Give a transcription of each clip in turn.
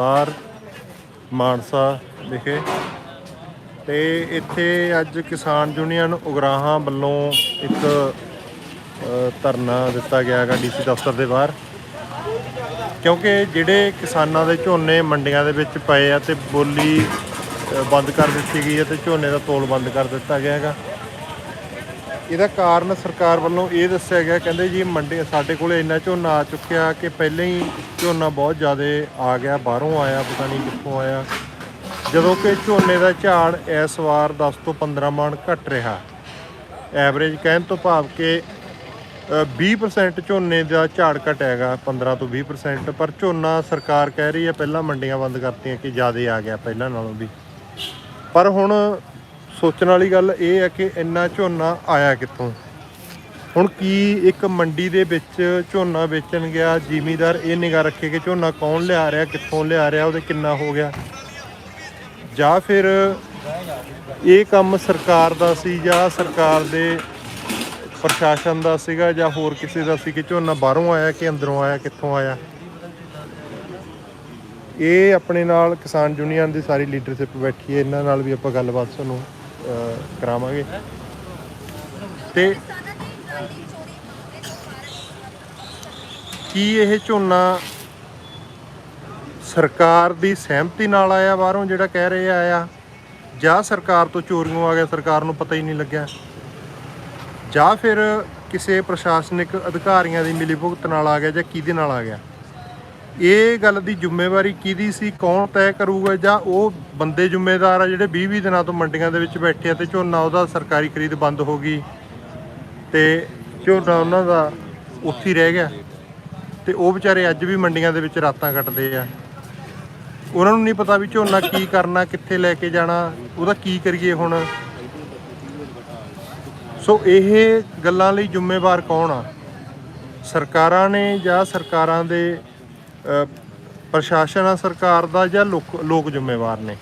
ਬਾਹਰ ਮਾਨਸਾ ਵਿਖੇ। ਤੇ ਇੱਥੇ ਅੱਜ ਕਿਸਾਨ ਯੂਨੀਅਨ ਉਗਰਾਹਾਂ ਵੱਲੋਂ ਇੱਕ ਧਰਨਾ ਦਿੱਤਾ ਗਿਆ ਹੈਗਾ ਡੀਸੀ ਦਫ਼ਤਰ ਦੇ ਬਾਹਰ। ਕਿਉਂਕਿ ਜਿਹੜੇ ਕਿਸਾਨਾਂ ਦੇ ਝੋਨੇ ਮੰਡੀਆਂ ਦੇ ਵਿੱਚ ਪਏ ਆ ਤੇ ਬੋਲੀ ਬੰਦ ਕਰ ਦਿੱਤੀ ਗਈ ਹੈ ਤੇ ਝੋਨੇ ਦਾ ਤੋਲ ਬੰਦ ਕਰ ਦਿੱਤਾ ਗਿਆ ਹੈਗਾ। ਇਹਦਾ ਕਾਰਨ ਸਰਕਾਰ ਵੱਲੋਂ ਇਹ ਦੱਸਿਆ ਗਿਆ ਕਹਿੰਦੇ ਜੀ ਮੰਡੀ ਸਾਡੇ ਕੋਲ ਇੰਨਾ ਝੋਨਾ ਆ ਚੁੱਕਿਆ ਕਿ ਪਹਿਲਾਂ ਹੀ ਝੋਨਾ ਬਹੁਤ ਜ਼ਿਆਦਾ ਆ ਗਿਆ ਬਾਹਰੋਂ ਆਇਆ ਪਤਾ ਨਹੀਂ ਕਿੱਥੋਂ ਆਇਆ। ਜਦੋਂ ਕਿ ਝੋਨੇ ਦਾ ਝਾੜ ਇਸ ਵਾਰ 10 ਤੋਂ 15 ਮਣ ਘਟ ਰਿਹਾ। ਐਵਰੇਜ ਕਹਿਣ ਤੋਂ ਭਾਵ ਕਿ ਅ, 20% ਝੋਨੇ ਦਾ ਝਾੜ ਘਟਿਆਗਾ 15 ਤੋਂ 20% ਪਰ ਝੋਨਾ ਸਰਕਾਰ ਕਹਿ ਰਹੀ ਹੈ ਪਹਿਲਾਂ ਮੰਡੀਆਂ ਬੰਦ ਕਰਤੀਆਂ ਕਿ ਜ਼ਿਆਦਾ ਆ ਗਿਆ ਪਹਿਲਾਂ ਨਾਲੋਂ ਵੀ। ਪਰ ਹੁਣ ਸੋਚਣ ਵਾਲੀ ਗੱਲ ਇਹ ਹੈ ਕਿ ਇੰਨਾ ਝੋਨਾ ਆਇਆ ਕਿੱਥੋਂ? ਹੁਣ ਕੀ ਇੱਕ ਮੰਡੀ ਦੇ ਵਿੱਚ ਝੋਨਾ ਵੇਚਣ ਗਿਆ? ਜ਼ਿਮੀਦਾਰ ਇਹ ਨਿਗਾਹ ਰੱਖੇ ਕਿ ਝੋਨਾ ਕੌਣ ਲਿਆ ਰਿਹਾ, ਕਿੱਥੋਂ ਲਿਆ ਰਿਹਾ, ਉਹਦੇ ਕਿੰਨਾ ਹੋ ਗਿਆ? ਜਾਂ ਫਿਰ ਇਹ ਕੰਮ ਸਰਕਾਰ ਦਾ ਸੀ ਜਾਂ ਸਰਕਾਰ ਦੇ ਪ੍ਰਸ਼ਾਸਨ ਦਾ ਸੀਗਾ ਜਾਂ ਹੋਰ ਕਿਸੇ ਦਾ ਸੀ ਕਿ ਝੋਨਾ ਬਾਹਰੋਂ ਆਇਆ ਕਿ ਅੰਦਰੋਂ ਆਇਆ, ਕਿੱਥੋਂ ਆਇਆ? ਇਹ ਆਪਣੇ ਨਾਲ ਕਿਸਾਨ ਯੂਨੀਅਨ ਦੀ ਸਾਰੀ ਲੀਡਰਸ਼ਿਪ ਬੈਠੀ ਹੈ, ਇਹਨਾਂ ਨਾਲ ਵੀ ਆਪਾਂ ਗੱਲਬਾਤ ਤੁਹਾਨੂੰ ਕਰਾਵਾਂਗੇ। ਤੇ ਕੀ ਇਹ ਝੋਨਾ ਸਰਕਾਰ ਦੀ ਸਹਿਮਤੀ ਨਾਲ ਆਇਆ ਬਾਹਰੋਂ ਜਿਹੜਾ ਕਹਿ ਰਹੇ ਆਇਆ? ਜਾਂ ਸਰਕਾਰ ਤੋਂ ਚੋਰੀਆਂ ਆ ਗਿਆ ਸਰਕਾਰ ਨੂੰ ਪਤਾ ਹੀ ਨਹੀਂ ਲੱਗਿਆ? ਜਾਂ ਫਿਰ ਕਿਸੇ ਪ੍ਰਸ਼ਾਸਨਿਕ ਅਧਿਕਾਰੀਆਂ ਦੀ ਮਿਲੀਭੁਗਤ ਨਾਲ ਆ ਗਿਆ ਜਾਂ ਕਿਹਦੇ ਨਾਲ ਆ ਗਿਆ? ਇਹ ਗੱਲ ਦੀ ਜ਼ਿੰਮੇਵਾਰੀ ਕਿਹਦੀ ਸੀ? ਕੌਣ ਤੈਅ ਕਰੂਗਾ ਜਾਂ ਉਹ ਬੰਦੇ ਜ਼ਿੰਮੇਦਾਰ ਆ ਜਿਹੜੇ 20-20 ਦਿਨਾਂ ਤੋਂ ਮੰਡੀਆਂ ਦੇ ਵਿੱਚ ਬੈਠੇ ਆ ਤੇ ਝੋਨਾ ਉਹਦਾ ਸਰਕਾਰੀ ਖਰੀਦ ਬੰਦ ਹੋ ਗਈ ਤੇ ਝੋਨਾ ਉਹਨਾਂ ਦਾ ਉੱਥੇ ਰਹਿ ਗਿਆ ਤੇ ਉਹ ਵਿਚਾਰੇ ਅੱਜ ਵੀ ਮੰਡੀਆਂ ਦੇ ਵਿੱਚ ਰਾਤਾਂ ਕੱਟਦੇ ਆ। ਉਹਨਾਂ ਨੂੰ ਨਹੀਂ ਪਤਾ ਵੀ ਝੋਨਾ ਕੀ ਕਰਨਾ, ਕਿੱਥੇ ਲੈ ਕੇ ਜਾਣਾ, ਉਹਦਾ ਕੀ ਕਰੀਏ ਹੁਣ? ਸੋ ਇਹ ਗੱਲਾਂ ਲਈ ਜ਼ਿੰਮੇਵਾਰ ਕੌਣ ਆ? ਸਰਕਾਰਾਂ ਨੇ ਜਾਂ ਸਰਕਾਰਾਂ ਦੇ ਪ੍ਰਸ਼ਾਸਨ ਆ, ਸਰਕਾਰ ਦਾ ਜਾਂ ਲੋਕ ਲੋਕ ਜ਼ਿੰਮੇਵਾਰ ਨੇ?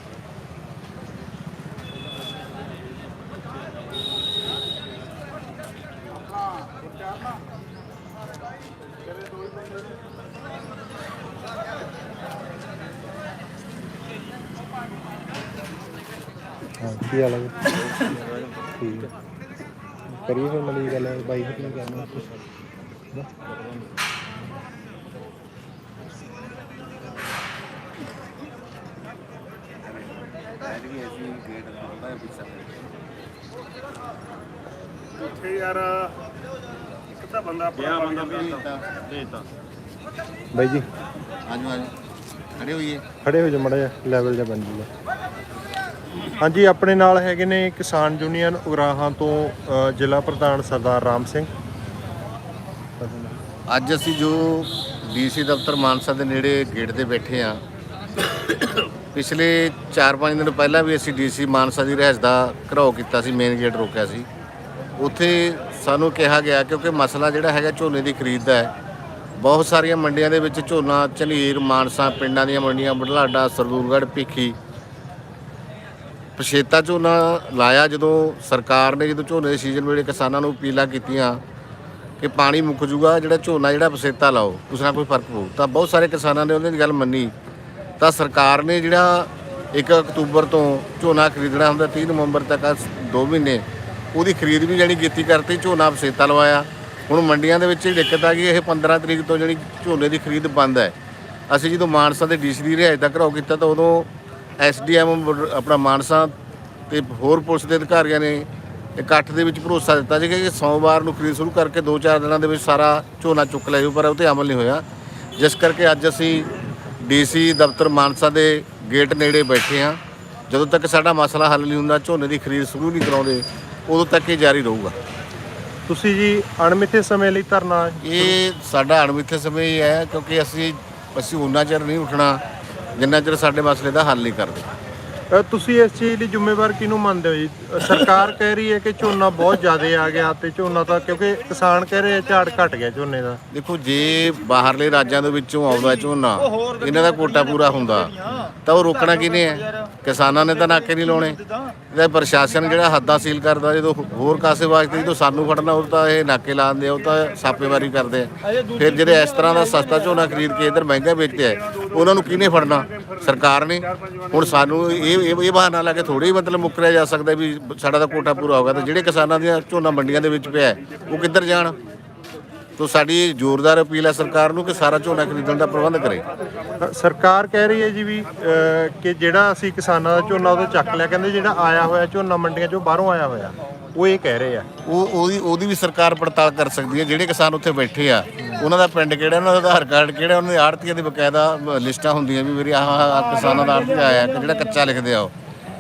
ਕੀ ਹਾਲ ਹੈ ਠੀਕ ਕਰੀਏ ਫਿਰ ਮਲੀ ਗੱਲ, ਬਾਈ ਹਟ ਨਹੀਂ ਕਰਨਾ ਉੱਥੇ ਯਾਰ ਇੱਕ ਤਾਂ ਬੰਦਾ ਆਪਣਾ ਬੰਦਾ ਦੇਤਾ ਬਾਈ ਜੀ। ਹਾਂਜੀ ਹਾਂਜੀ। ਖੜੇ ਹੋਈਏ। ਖੜੇ ਹੋ ਜਾ ਮੜਾ ਜਾ ਲੈਵਲ ਜਾ ਬਣ ਜੂਗਾ ਹਾਂਜੀ ਆਪਣੇ ਨਾਲ ਹੈਗੇ ਨੇ ਕਿਸਾਨ ਯੂਨੀਅਨ ਉਗਰਾਹਾਂ ਤੋਂ ਜ਼ਿਲ੍ਹਾ ਪ੍ਰਧਾਨ ਸਰਦਾਰ ਰਾਮ ਸਿੰਘ। ਅੱਜ ਅਸੀਂ ਜੋ ਡੀਸੀ ਦਫ਼ਤਰ ਮਾਨਸਾ ਦੇ ਨੇੜੇ ਗੇਟ ਤੇ ਬੈਠੇ ਆ ਪਿਛਲੇ 4-5 ਦਿਨ ਪਹਿਲਾਂ ਵੀ ਅਸੀਂ ਡੀਸੀ ਮਾਨਸਾ ਦੀ ਰਹਿਸ ਦਾ ਘਰਾਓ ਕੀਤਾ ਸੀ ਮੇਨ ਗੇਟ ਰੋਕਿਆ ਸੀ। ਉੱਥੇ ਸਾਨੂੰ ਕਿਹਾ ਗਿਆ ਕਿਉਂਕਿ ਮਸਲਾ ਜਿਹੜਾ ਹੈਗਾ ਝੋਨੇ ਦੀ ਖਰੀਦ ਦਾ ਹੈ। ਬਹੁਤ ਸਾਰੀਆਂ ਮੰਡੀਆਂ ਦੇ ਵਿੱਚ ਝੋਨਾ, ਝਲੀਰ, ਮਾਨਸਾ, ਪਿੰਡਾਂ ਦੀਆਂ ਮੰਡੀਆਂ, ਬਢਲਾਡਾ ਸਰਦੂਲਗੜ੍ਹ ਭਿੱਖੀ। ਪਛੇਤਾ ਝੋਨਾ ਲਾਇਆ ਜਦੋਂ ਸਰਕਾਰ ਨੇ, ਜਦੋਂ ਝੋਨੇ ਦੇ ਸੀਜ਼ਨ ਵੇਲੇ ਕਿਸਾਨਾਂ ਨੂੰ ਅਪੀਲਾਂ ਕੀਤੀਆਂ ਕਿ ਪਾਣੀ ਮੁੱਕ ਜੂਗਾ, ਜਿਹੜਾ ਝੋਨਾ, ਜਿਹੜਾ ਪਛੇਤਾ ਲਾਓ, ਉਸ ਨਾਲ ਕੋਈ ਫ਼ਰਕ ਪਊ। ਤਾਂ ਬਹੁਤ ਸਾਰੇ ਕਿਸਾਨਾਂ ਨੇ ਉਹਨਾਂ ਦੀ ਗੱਲ ਮੰਨੀ। ਤਾਂ ਸਰਕਾਰ ਨੇ ਜਿਹੜਾ 1 ਅਕਤੂਬਰ ਤੋਂ ਝੋਨਾ ਖਰੀਦਣਾ ਹੁੰਦਾ 30 ਨਵੰਬਰ ਤੱਕ 2 ਮਹੀਨੇ, ਉਹਦੀ ਖਰੀਦ ਵੀ ਜਿਹੜੀ ਕੀਤੀ ਕਰਤੀ, ਝੋਨਾ ਵਸੇਤਾ ਲਵਾਇਆ। ਹੁਣ ਮੰਡੀਆਂ ਦੇ ਵਿੱਚ ਇਹ ਦਿੱਕਤ ਆ ਗਈ, ਇਹ 15 ਤਰੀਕ ਤੋਂ ਜਿਹੜੀ ਝੋਨੇ ਦੀ ਖਰੀਦ ਬੰਦ ਹੈ। ਅਸੀਂ ਜਦੋਂ ਮਾਨਸਾ ਦੇ ਡੀਸੀ ਦੀ ਰਿਹਾਇਸ਼ ਦਾ ਘਰਾਓ ਕੀਤਾ, ਤਾਂ ਉਦੋਂ ਐਸਡੀਐਮ ਆਪਣਾ ਮਾਨਸਾ ਤੇ ਹੋਰ ਪੁਲਿਸ ਦੇ ਅਧਿਕਾਰੀਆਂ ਨੇ ਇਕੱਠ ਦੇ ਵਿੱਚ ਭਰੋਸਾ ਦਿੱਤਾ ਸੀ ਕਿ ਸੋਮਵਾਰ ਨੂੰ ਖਰੀਦ ਸ਼ੁਰੂ ਕਰਕੇ 2-4 ਦਿਨਾਂ ਦੇ ਵਿੱਚ ਸਾਰਾ ਝੋਨਾ ਚੁੱਕ ਲਿਆ ਜਾਊ, ਪਰ ਉਹ ਤੇ ਅਮਲ ਨਹੀਂ ਹੋਇਆ। ਜਿਸ ਕਰਕੇ ਅੱਜ ਅਸੀਂ ਡੀਸੀ ਦਫ਼ਤਰ ਮਾਨਸਾ ਦੇ ਗੇਟ ਨੇੜੇ ਬੈਠੇ ਹਾਂ। ਜਦੋਂ ਤੱਕ ਸਾਡਾ ਮਸਲਾ ਹੱਲ ਨਹੀਂ ਹੁੰਦਾ ਝੋਨੇ ਦੀ ਖਰੀਦ ਸ਼ੁਰੂ ਨਹੀਂ ਕਰਾਉਂਦੇ ਉਦੋਂ ਤੱਕ ਇਹ ਜਾਰੀ ਰਹੂਗਾ। ਤੁਸੀਂ ਜੀ ਅਣਮਿੱਥੇ ਸਮੇਂ ਲਈ ਧਰਨਾ ਇਹ ਸਾਡਾ ਅਣਮਿੱਥੇ ਸਮੇਂ ਹੀ ਹੈ ਕਿਉਂਕਿ ਅਸੀਂ ਅਸੀਂ ਉਹਨਾਂ ਚਿਰ ਨਹੀਂ ਉੱਠਣਾ ਜਿੰਨਾ ਚਿਰ ਸਾਡੇ ਮਸਲੇ ਦਾ ਹੱਲ ਨਹੀਂ ਕਰਦੇ। ਅ, ਤੁਸੀਂ ਇਸ ਚੀਜ਼ ਲਈ ਜ਼ਿੰਮੇਵਾਰ ਕਿਹਨੂੰ ਮੰਨਦੇ ਹੋ ਜੀ? ਅ, ਸਰਕਾਰ ਕਹਿ ਰਹੀ ਹੈ ਕਿ ਝੋਨਾ ਬਹੁਤ ਜ਼ਿਆਦਾ ਆ ਗਿਆ ਤੇ ਝੋਨਾ ਤਾਂ ਕਿਉਂਕਿ ਕਿਸਾਨ ਕਹਿ ਰਹੇ ਆ ਝਾੜ ਘਟ ਗਿਆ ਝੋਨੇ ਦਾ। ਦੇਖੋ ਜੇ ਬਾਹਰਲੇ ਰਾਜਾਂ ਦੇ ਵਿੱਚੋਂ ਆਉਂਦਾ ਝੋਨਾ ਇਹਨਾਂ ਦਾ ਕੋਟਾ ਪੂਰਾ ਹੁੰਦਾ ਤਾਂ ਉਹ ਰੋਕਣਾ ਕਿਹਨੇ ਹੈ ਕਿਸਾਨਾਂ ਨੇ ਤਾਂ ਨਾਕੇ ਨਹੀਂ ਲਾਉਣੇ। ਇਹਦਾ ਪ੍ਰਸ਼ਾਸਨ ਜਿਹੜਾ ਹੱਦਾਂ ਸੀਲ ਕਰਦਾ ਜਦੋਂ ਹੋਰ ਕਾਸੇ ਵਾਸਤੇ ਜਦੋਂ ਸਾਨੂੰ ਫੜਨਾ ਉਹ ਤਾਂ ਇਹ ਨਾਕੇ ਲਾਉਂਦੇ ਆ ਉਹ ਤਾਂ ਛਾਪੇਮਾਰੀ ਕਰਦੇ ਆ। ਫਿਰ ਜਿਹੜੇ ਇਸ ਤਰ੍ਹਾਂ ਦਾ ਸਸਤਾ ਝੋਨਾ ਖਰੀਦ ਕੇ ਇੱਧਰ ਮਹਿੰਗਾ ਵੇਚਦੇ ਆ ਉਹਨਾਂ ਨੂੰ ਕਿਹਨੇ ਫੜਨਾ? ਸਰਕਾਰ ਨੇ। ਹੁਣ ਸਾਨੂੰ ਇਹ ਇਹ ਇਹ ਬਹਾਨਾ ਲਾ ਕੇ ਥੋੜੀ ਮਤਲਬ ਮੁੱਕਰਿਆ ਜਾ ਸਕਦਾ ਵੀ ਸਾਡਾ ਤਾਂ ਕੋਟਾ ਪੂਰਾ ਹੋਗਾ ਤਾਂ ਜਿਹੜੇ ਕਿਸਾਨਾਂ ਦੀਆਂ ਝੋਨਾ ਮੰਡੀਆਂ ਦੇ ਵਿੱਚ ਪਿਆ ਉਹ ਕਿੱਧਰ ਜਾਣ? ਤੋ ਸਾਡੀ ਜ਼ੋਰਦਾਰ ਅਪੀਲ ਹੈ ਸਰਕਾਰ ਨੂੰ ਕਿ ਸਾਰਾ ਝੋਨਾ ਖਰੀਦਣ ਦਾ ਪ੍ਰਬੰਧ ਕਰੇ। ਸਰਕਾਰ ਕਹਿ ਰਹੀ ਹੈ ਜੀ ਵੀ ਕਿ ਜਿਹੜਾ ਅਸੀਂ ਕਿਸਾਨਾਂ ਦਾ ਝੋਨਾ ਉਹਦਾ ਚੱਕ ਲਿਆ ਕਹਿੰਦੇ ਜਿਹੜਾ ਆਇਆ ਹੋਇਆ ਝੋਨਾ ਮੰਡੀਆਂ ਚੋਂ ਬਾਹਰੋਂ ਆਇਆ ਹੋਇਆ ਉਹ ਇਹ ਕਹਿ ਰਹੇ ਆ। ਉਹ ਉਹਦੀ ਉਹਦੀ ਵੀ ਸਰਕਾਰ ਪੜਤਾਲ ਕਰ ਸਕਦੀ ਹੈ। ਜਿਹੜੇ ਕਿਸਾਨ ਉੱਥੇ ਬੈਠੇ ਆ ਉਹਨਾਂ ਦਾ ਪਿੰਡ ਕਿਹੜਾ ਉਹਨਾਂ ਦਾ ਆਧਾਰ ਕਾਰਡ ਕਿਹੜਾ ਉਹਨਾਂ ਦੇ ਆੜਤੀਆਂ ਦੀ ਬਕਾਇਦਾ ਲਿਸਟਾਂ ਹੁੰਦੀਆਂ ਵੀ ਮੇਰੀ ਆਹ ਕਿਸਾਨਾਂ ਦਾ ਆੜਤੀ ਆਇਆ ਕਿ ਜਿਹੜਾ ਕੱਚਾ ਲਿਖਦੇ ਆ ਉਹ।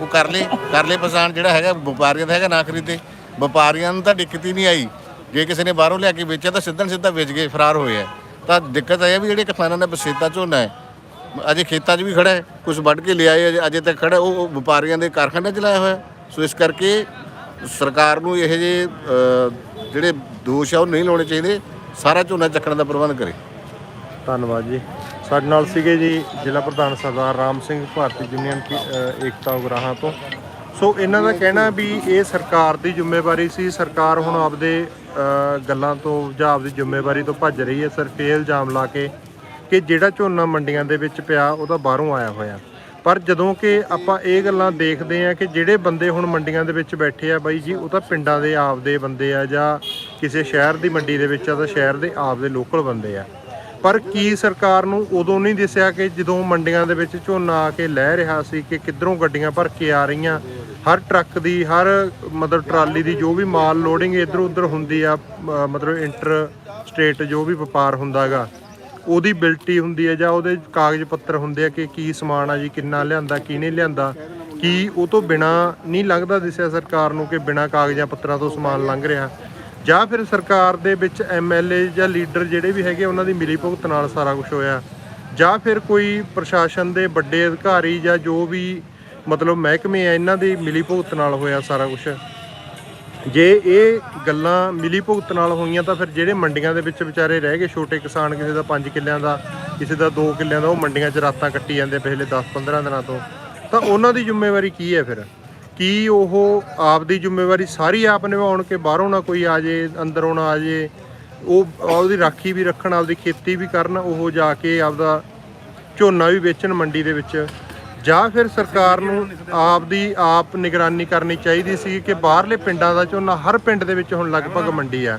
ਉਹ ਕਰ ਲੈ ਕਰ ਲੈ ਕਿਸਾਨ ਜਿਹੜਾ ਹੈਗਾ ਵਪਾਰੀਆਂ ਦਾ ਹੈਗਾ ਨਾ ਖਰੀਦੇ। ਵਪਾਰੀਆਂ ਨੂੰ ਤਾਂ ਦਿੱਕਤ ਹੀ ਨਹੀਂ ਆਈ। ਜੇ ਕਿਸੇ ਨੇ ਬਾਹਰੋਂ ਲਿਆ ਕੇ ਵੇਚਿਆ ਤਾਂ ਸਿੱਧਾ ਸਿੱਧਾ ਵੇਚ ਗਏ, ਫਰਾਰ ਹੋਏ ਹੈ ਤਾਂ ਦਿੱਕਤ ਇਹ ਹੈ ਵੀ ਜਿਹੜੇ ਕਿਸਾਨਾਂ ਨੇ ਬਸੇਤਾ ਝੋਨਾ ਹੈ, ਅਜੇ ਖੇਤਾਂ 'ਚ ਵੀ ਖੜਾ ਹੈ ਕੁਝ ਵੱਢ ਕੇ ਲਿਆਏ ਅਜੇ- ਤੱਕ ਖੜਾ, ਉਹ ਵਪਾਰੀਆਂ ਦੇ ਕਾਰਖਾਨੇ ਚਲਾਇਆ ਹੋਇਆ। ਸੋ ਇਸ ਕਰਕੇ ਸਰਕਾਰ ਨੂੰ ਇਹ ਜੇ ਜਿਹੜੇ ਦੋਸ਼ ਆ ਉਹ ਨਹੀਂ ਲਾਉਣੇ ਚਾਹੀਦੇ, ਸਾਰਾ ਝੋਨਾ ਚੱਕਣ ਦਾ ਪ੍ਰਬੰਧ ਕਰੇ। ਧੰਨਵਾਦ ਜੀ। ਸਾਡੇ ਨਾਲ ਸੀਗੇ ਜੀ ਜ਼ਿਲ੍ਹਾ ਪ੍ਰਧਾਨ ਸਰਦਾਰ ਰਾਮ ਸਿੰਘ, ਭਾਰਤੀ ਯੂਨੀਅਨ ਏਕਤਾ ਉਗਰਾਹਾਂ ਤੋਂ। ਸੋ ਇਹਨਾਂ ਦਾ ਕਹਿਣਾ ਵੀ ਇਹ ਸਰਕਾਰ ਦੀ ਜ਼ਿੰਮੇਵਾਰੀ ਸੀ। ਸਰਕਾਰ ਹੁਣ ਆਪਦੇ ਗੱਲਾਂ ਤੋਂ ਜਾਂ ਆਪਦੀ ਜ਼ਿੰਮੇਵਾਰੀ ਤੋਂ ਭੱਜ ਰਹੀ ਹੈ। ਸਿਰਫ ਇਹ ਇਲਜ਼ਾਮ ਲਾ ਕੇ ਕਿ ਜਿਹੜਾ ਝੋਨਾ ਮੰਡੀਆਂ ਦੇ ਵਿੱਚ ਪਿਆ ਉਹ ਤਾਂ ਬਾਹਰੋਂ ਆਇਆ ਹੋਇਆ। ਪਰ ਜਦੋਂ ਕਿ ਆਪਾਂ ਇਹ ਗੱਲਾਂ ਦੇਖਦੇ ਆ ਕਿ ਜਿਹੜੇ ਬੰਦੇ ਹੁਣ ਮੰਡੀਆਂ ਦੇ ਵਿੱਚ ਬੈਠੇ ਆ ਬਾਈ ਜੀ, ਉਹ ਤਾਂ ਪਿੰਡਾਂ ਦੇ ਆਪਦੇ ਬੰਦੇ ਆ ਜਾਂ ਕਿਸੇ ਸ਼ਹਿਰ ਦੀ ਮੰਡੀ ਦੇ ਵਿੱਚ ਆ ਤਾਂ ਸ਼ਹਿਰ ਦੇ ਆਪਦੇ ਲੋਕਲ ਬੰਦੇ ਆ। ਪਰ ਕੀ ਸਰਕਾਰ ਨੂੰ ਉਦੋਂ ਨਹੀਂ ਦਿਸਿਆ ਕਿ ਜਦੋਂ ਮੰਡੀਆਂ ਦੇ ਵਿੱਚ ਝੋਨਾ ਆ ਕੇ ਲੈ ਰਿਹਾ ਸੀ ਕਿ ਕਿੱਧਰੋਂ ਗੱਡੀਆਂ ਭਰ ਕੇ ਆ ਰਹੀਆਂ ਹਰ ਟਰੱਕ ਦੀ, ਹਰ ਮਤਲਬ ਟਰਾਲੀ ਦੀ ਜੋ ਵੀ ਮਾਲ ਲੋਡਿੰਗ ਇੱਧਰ ਉੱਧਰ ਹੁੰਦੀ ਆ ਮਤਲਬ ਇੰਟਰ ਸਟੇਟ ਜੋ ਵੀ ਵਪਾਰ ਹੁੰਦਾਗਾ ਉਹਦੀ ਬਿਲਟੀ ਹੁੰਦੀ ਹੈ ਜਾਂ ਉਹਦੇ ਕਾਗਜ਼ ਪੱਤਰ ਹੁੰਦੇ ਆ ਕਿ ਕੀ ਸਮਾਨ ਆ ਜੀ, ਕਿੰਨਾ ਲਿਆਂਦਾ, ਕਿਹਨੇ ਲਿਆਂਦਾ, ਕੀ ਉਹ ਤੋਂ ਬਿਨਾ ਨਹੀਂ ਲੱਗਦਾ ਦਿਸਿਆ ਸਰਕਾਰ ਨੂੰ ਕਿ ਬਿਨਾ ਕਾਗਜ਼ਾਂ ਪੱਤਰਾਂ ਤੋਂ ਸਮਾਨ ਲੰਘ ਰਿਹਾ। ਜਾਂ ਫਿਰ ਸਰਕਾਰ ਦੇ ਵਿੱਚ ਐਮਐਲਏ ਜਾਂ ਲੀਡਰ ਜਿਹੜੇ ਵੀ ਹੈਗੇ, ਉਹਨਾਂ ਦੀ ਮਿਲੀ ਭੁਗਤ ਨਾਲ ਸਾਰਾ ਕੁਝ ਹੋਇਆ। ਜਾਂ ਫਿਰ ਕੋਈ ਪ੍ਰਸ਼ਾਸਨ ਦੇ ਵੱਡੇ ਅਧਿਕਾਰੀ ਜਾਂ ਜੋ ਵੀ ਮਤਲਬ ਮਹਿਕਮੇ ਆ, ਇਹਨਾਂ ਦੀ ਮਿਲੀ ਭੁਗਤ ਨਾਲ ਹੋਇਆ ਸਾਰਾ ਕੁਝ ਜੇ ਇਹ ਗੱਲਾਂ ਮਿਲੀ ਭੁਗਤ ਨਾਲ ਹੋਈਆਂ ਤਾਂ ਫਿਰ ਜਿਹੜੇ ਮੰਡੀਆਂ ਦੇ ਵਿੱਚ ਵਿਚਾਰੇ ਰਹਿ ਗਏ, ਛੋਟੇ ਕਿਸਾਨ ਕਿਸੇ ਦਾ 5 ਕਿੱਲਿਆਂ ਦਾ, ਕਿਸੇ ਦਾ 2 ਕਿੱਲਿਆਂ ਦਾ, ਉਹ ਮੰਡੀਆਂ 'ਚ ਰਾਤਾਂ ਕੱਟੀ ਜਾਂਦੇ ਪਿਛਲੇ 10-15 ਦਿਨਾਂ ਤੋਂ। ਤਾਂ ਉਹਨਾਂ ਦੀ ਜ਼ਿੰਮੇਵਾਰੀ ਕੀ ਹੈ ਫਿਰ? ਕੀ ਉਹ ਆਪ ਦੀ ਜ਼ਿੰਮੇਵਾਰੀ ਸਾਰੀ ਆਪ ਨਿਭਾਉਣ ਕੇ ਬਾਹਰੋਂ ਨਾ ਕੋਈ ਆ ਜੇ, ਅੰਦਰੋਂ ਨਾ ਆ ਜੇ? ਉਹ ਉਹਦੀ ਰਾਖੀ ਵੀ ਰੱਖਣ, ਆਪਦੀ ਖੇਤੀ ਵੀ ਕਰਨ, ਉਹ ਜਾ ਕੇ ਆਪਦਾ ਝੋਨਾ ਵੀ ਵੇਚਣ ਮੰਡੀ ਦੇ ਵਿੱਚ। ਜਾਂ ਫਿਰ ਸਰਕਾਰ ਨੂੰ ਆਪ ਦੀ ਆਪ ਨਿਗਰਾਨੀ ਕਰਨੀ ਚਾਹੀਦੀ ਸੀ ਕਿ ਬਾਹਰਲੇ ਪਿੰਡਾਂ ਦਾ ਝੋਨਾ ਹਰ ਪਿੰਡ ਦੇ ਵਿੱਚ ਹੁਣ ਲਗਭਗ ਮੰਡੀ ਆ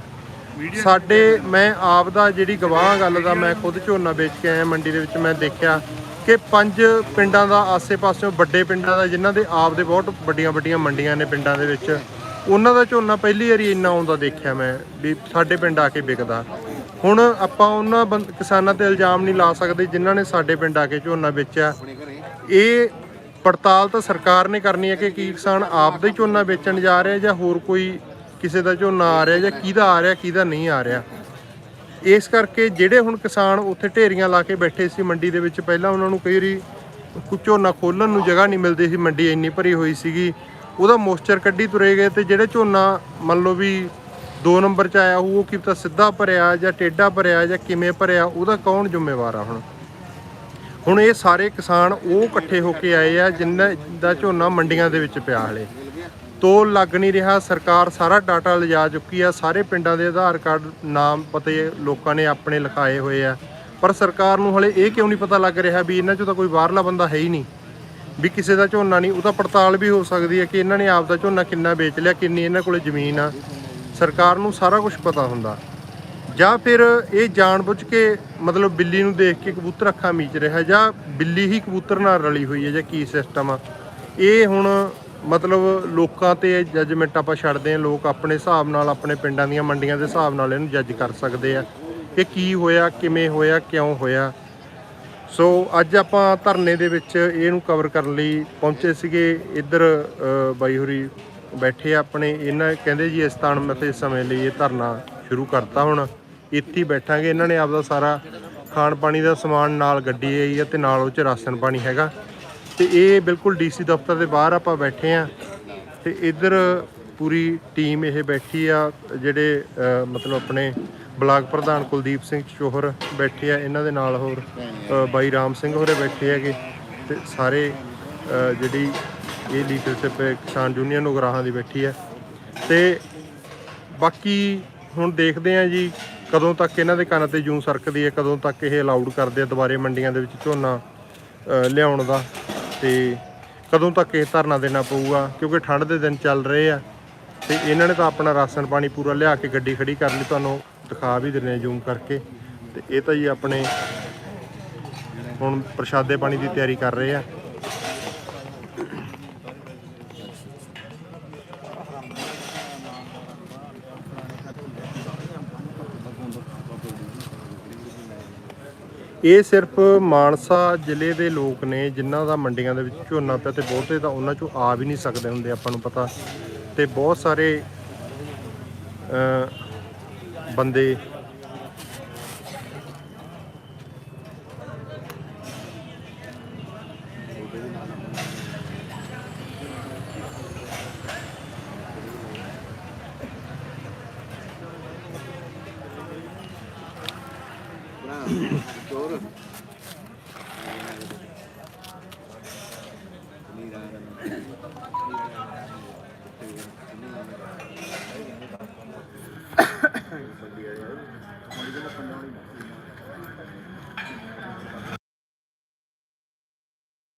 ਸਾਡੇ ਮੈਂ ਆਪ ਦਾ ਜਿਹੜੀ ਗਵਾਹ ਗੱਲ ਦਾ ਮੈਂ ਖੁਦ ਝੋਨਾ ਵੇਚ ਕੇ ਆਇਆ ਮੰਡੀ ਦੇ ਵਿੱਚ, ਮੈਂ ਦੇਖਿਆ ਕਿ ਪੰਜ ਪਿੰਡਾਂ ਦਾ ਆਸੇ-ਪਾਸਿਓਂ ਵੱਡੇ ਪਿੰਡਾਂ ਦਾ ਜਿਨ੍ਹਾਂ ਦੇ ਆਪ ਦੇ ਬਹੁਤ ਵੱਡੀਆਂ ਵੱਡੀਆਂ ਮੰਡੀਆਂ ਨੇ ਪਿੰਡਾਂ ਦੇ ਵਿੱਚ, ਉਹਨਾਂ ਦਾ ਝੋਨਾ ਪਹਿਲੀ ਵਾਰੀ ਇੰਨਾ ਆਉਂਦਾ ਦੇਖਿਆ ਮੈਂ ਵੀ ਸਾਡੇ ਪਿੰਡ ਆ ਕੇ ਵਿਕਦਾ। ਹੁਣ ਆਪਾਂ ਉਹਨਾਂ ਬੰਦ- ਕਿਸਾਨਾਂ ਤੇ ਇਲਜ਼ਾਮ ਨਹੀਂ ਲਾ ਸਕਦੇ ਜਿਨ੍ਹਾਂ ਨੇ ਸਾਡੇ ਪਿੰਡ ਆ ਕੇ ਝੋਨਾ ਵੇਚਿਆ। ਇਹ ਪੜਤਾਲ ਤਾਂ ਸਰਕਾਰ ਨੇ ਕਰਨੀ ਹੈ ਕਿ ਕੀ ਕਿਸਾਨ ਆਪ ਦਾ ਹੀ ਝੋਨਾ ਵੇਚਣ ਜਾ ਰਿਹਾ ਜਾਂ ਹੋਰ ਕੋਈ ਕਿਸੇ ਦਾ ਝੋਨਾ ਆ ਰਿਹਾ ਜਾਂ ਕਿਹਦਾ ਆ ਰਿਹਾ, ਕਿਹਦਾ ਨਹੀਂ ਆ ਰਿਹਾ। ਇਸ ਕਰਕੇ ਜਿਹੜੇ ਹੁਣ ਕਿਸਾਨ ਉੱਥੇ ਢੇਰੀਆਂ ਲਾ ਕੇ ਬੈਠੇ ਸੀ ਮੰਡੀ ਦੇ ਵਿੱਚ, ਪਹਿਲਾਂ ਉਹਨਾਂ ਨੂੰ ਕਈ ਵਾਰੀ ਕੁ- ਝੋਨਾ ਖੋਲਣ ਨੂੰ ਜਗ੍ਹਾ ਨਹੀਂ ਮਿਲਦੀ ਸੀ, ਮੰਡੀ ਇੰਨੀ ਭਰੀ ਹੋਈ ਸੀਗੀ। ਉਹਦਾ ਮੋਇਸਚਰ ਕੱਢੀ ਤੁਰੇ ਗਏ ਤੇ ਜਿਹੜੇ ਝੋਨਾ ਮੰਨ ਲਓ ਵੀ 2 ਨੰਬਰ 'ਚ ਆਇਆ ਉਹ ਕੀ ਪਤਾ ਸਿੱਧਾ ਭਰਿਆ ਜਾਂ ਟੇਢਾ ਭਰਿਆ ਜਾਂ ਕਿਵੇਂ ਭਰਿਆ, ਉਹਦਾ ਕੌਣ ਜ਼ਿੰਮੇਵਾਰ ਆ ਹੁਣ? ਹੁਣ ਇਹ ਸਾਰੇ ਕਿਸਾਨ ਉਹ ਇਕੱਠੇ ਹੋ ਕੇ ਆਏ ਆ ਜਿਨ੍ਹਾਂ ਦਾ ਝੋਨਾ ਮੰਡੀਆਂ ਦੇ ਵਿੱਚ ਪਿਆ ਹਲੇ। ਤੋਲ ਲੱਗ ਨਹੀਂ ਰਿਹਾ, ਸਰਕਾਰ ਸਾਰਾ ਡਾਟਾ ਲਿਜਾ ਚੁੱਕੀ ਆ, ਸਾਰੇ ਪਿੰਡਾਂ ਦੇ ਆਧਾਰ ਕਾਰਡ ਨਾਮ ਪਤੇ ਲੋਕਾਂ ਨੇ ਆਪਣੇ ਲਿਖਾਏ ਹੋਏ ਆ। ਪਰ ਸਰਕਾਰ ਨੂੰ ਹਲੇ ਇਹ ਕਿਉਂ ਨਹੀਂ ਪਤਾ ਲੱਗ ਰਿਹਾ ਵੀ ਇਹਨਾਂ 'ਚੋਂ ਤਾਂ ਕੋਈ ਬਾਹਰਲਾ ਬੰਦਾ ਹੈ ਹੀ ਨਹੀਂ? ਵੀ ਕਿਸੇ ਦਾ ਝੋਨਾ ਨਹੀਂ, ਉਹ ਤਾਂ ਪੜਤਾਲ ਵੀ ਹੋ ਸਕਦੀ ਹੈ ਕਿ ਇਹਨਾਂ ਨੇ ਆਪ ਦਾ ਝੋਨਾ ਕਿੰਨਾ ਵੇਚ ਲਿਆ, ਕਿੰਨੀ ਇਹਨਾਂ ਕੋਲੇ ਜ਼ਮੀਨ ਆ। ਸਰਕਾਰ ਨੂੰ ਸਾਰਾ ਕੁਝ ਪਤਾ ਹੁੰਦਾ। ਜਾਂ ਫਿਰ ਇਹ ਜਾਣਬੁੱਝ ਕੇ ਮਤਲਬ ਬਿੱਲੀ ਨੂੰ ਦੇਖ ਕੇ ਕਬੂਤਰ ਅੱਖਾਂ ਮੀਚ ਰਿਹਾ ਜਾਂ ਬਿੱਲੀ ਹੀ ਕਬੂਤਰ ਨਾਲ ਰਲੀ ਹੋਈ ਹੈ ਜਾਂ ਕੀ ਸਿਸਟਮ ਆ। ਇਹ ਹੁਣ ਮਤਲਬ ਲੋਕਾਂ ਤੇ ਜੱਜਮੈਂਟ ਆਪਾਂ ਛੱਡਦੇ ਹਾਂ, ਲੋਕ ਆਪਣੇ ਹਿਸਾਬ ਨਾਲ ਆਪਣੇ ਪਿੰਡਾਂ ਦੀਆਂ ਮੰਡੀਆਂ ਦੇ ਹਿਸਾਬ ਨਾਲ ਇਹਨੂੰ ਜੱਜ ਕਰ ਸਕਦੇ ਆ। ਕਿ ਕੀ ਹੋਇਆ, ਕਿਵੇਂ ਹੋਇਆ, ਕਿਉਂ ਹੋਇਆ? ਸੋ ਅੱਜ ਆਪਾਂ ਧਰਨੇ ਦੇ ਵਿੱਚ ਇਹਨੂੰ ਕਵਰ ਕਰਨ ਲਈ ਪਹੁੰਚੇ ਸੀਗੇ। ਇੱਧਰ ਬਾਈ ਹੋਰੀ ਬੈਠੇ ਆਪਣੇ। ਇਹਨਾਂ ਕਹਿੰਦੇ ਜੀ ਇਸ ਤਾਣ ਮਤੇ ਸਮੇਂ ਲਈ ਇਹ ਧਰਨਾ ਸ਼ੁਰੂ ਕਰਤਾ ਹੁਣ। ਇੱਥੇ ਬੈਠਾਂਗੇ। ਇਹਨਾਂ ਨੇ ਆਪਦਾ ਸਾਰਾ ਖਾਣ ਪਾਣੀ ਦਾ ਸਮਾਨ ਨਾਲ ਗੱਡੀ ਆਈ ਹੈ ਤੇ ਨਾਲ ਉਹ ਚ ਰਾਸ਼ਨ ਪਾਣੀ ਹੈਗਾ। ਤੇ ਇਹ ਬਿਲਕੁਲ ਡੀਸੀ ਦਫ਼ਤਰ ਦੇ ਬਾਹਰ ਆਪਾਂ ਬੈਠੇ ਆ। ਤੇ ਇੱਧਰ ਪੂਰੀ ਟੀਮ ਇਹ ਬੈਠੀ ਆ। ਜਿਹੜੇ ਮਤਲਬ ਆਪਣੇ ਬਲਾਕ ਪ੍ਰਧਾਨ ਕੁਲਦੀਪ ਸਿੰਘ ਚੋਹਰ ਬੈਠੇ ਆ। ਇਹਨਾਂ ਦੇ ਨਾਲ ਹੋਰ ਬਾਈ ਰਾਮ ਸਿੰਘ ਹੋਰੇ ਬੈਠੇ ਹੈਗੇ। ਤੇ ਸਾਰੇ ਜਿਹੜੀ ਇਹ ਲੀਡਰਸ਼ਿਪ ਕਿਸਾਨ ਯੂਨੀਅਨ ਉਗਰਾਹਾਂ ਦੀ ਬੈਠੀ ਹੈ। ਤੇ ਬਾਕੀ ਹੁਣ ਦੇਖਦੇ ਆ ਜੀ, ਕਦੋਂ ਤੱਕ ਇਹਨਾਂ ਦੇ ਕੰਨ ਤੇ ਜੂੰ ਸਰਕਦੀ ਹੈ, ਕਦੋਂ ਤੱਕ ਇਹ ਅਲਾਉਡ ਕਰਦੇ ਆ ਦੁਬਾਰੇ ਮੰਡੀਆਂ ਦੇ ਵਿੱਚ ਝੋਨਾ ਲਿਆਉਣ ਦਾ ਤੇ ਕਦੋਂ ਤੱਕ ਇਹ ਧਰਨਾ ਦੇਣਾ ਪਊਗਾ, ਕਿਉਂਕਿ ਠੰਡ ਦੇ ਦਿਨ ਚੱਲ ਰਹੇ ਆ ਤੇ ਇਹਨਾਂ ਨੇ ਤਾਂ ਆਪਣਾ ਰਾਸ਼ਨ ਪਾਣੀ ਪੂਰਾ ਲਿਆ ਕੇ ਗੱਡੀ ਖੜੀ ਕਰ ਲਈ, ਤੁਹਾਨੂੰ ਦਿਖਾ ਵੀ ਦਿੰਦੇ ਜੂਮ ਕਰਕੇ ਤੇ ਇਹ ਤਾਂ ਜੀ ਆਪਣੇ ਹੁਣ ਪ੍ਰਸ਼ਾਦੇ ਪਾਣੀ ਦੀ ਤਿਆਰੀ ਕਰ ਰਹੇ ਆ। ਇਹ ਸਿਰਫ ਮਾਨਸਾ ਜ਼ਿਲ੍ਹੇ ਦੇ ਲੋਕ ਨੇ ਜਿਨ੍ਹਾਂ ਦਾ ਮੰਡੀਆਂ ਦੇ ਵਿੱਚ ਝੋਨਾ ਪਿਆ ਤੇ ਬਹੁਤੇ ਤਾਂ ਉਹਨਾਂ ਚੋਂ ਆ ਵੀ ਨਹੀਂ ਸਕਦੇ ਹੁੰਦੇ ਆਪਾਂ ਨੂੰ ਪਤਾ। ਤੇ ਬਹੁਤ ਸਾਰੇ ਬੰਦੇ Doğru.